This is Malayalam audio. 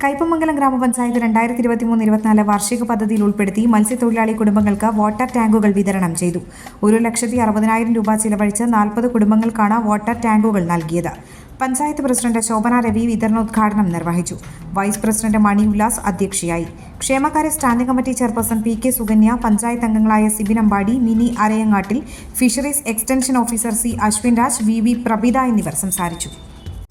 കയ്പമംഗലം ഗ്രാമപഞ്ചായത്ത് രണ്ടായിരത്തി ഇരുപത്തി മൂന്ന് ഇരുപത്തിനാല് വാർഷിക പദ്ധതിയിൽ ഉൾപ്പെടുത്തി മത്സ്യത്തൊഴിലാളി കുടുംബങ്ങൾക്ക് വാട്ടർ ടാങ്കുകൾ വിതരണം ചെയ്തു. ഒരു ലക്ഷത്തി അറുപതിനായിരം രൂപ ചിലവഴിച്ച് നാൽപ്പത് കുടുംബങ്ങൾക്കാണ് വാട്ടർ ടാങ്കുകൾ നൽകിയത്. പഞ്ചായത്ത് പ്രസിഡന്റ് ശോഭന രവി വിതരണോദ്ഘാടനം നിർവഹിച്ചു. വൈസ് പ്രസിഡന്റ് മണി ഉല്ലാസ് അധ്യക്ഷയായി. ക്ഷേമകാര്യ standing committee chairperson P K Sukanya panchayat അംഗങ്ങളായ Sibin Ambadi Mini Arayangattil fisheries extension officer C Ashwin Raj V V Prabitha എന്നിവർ സംസാരിച്ചു.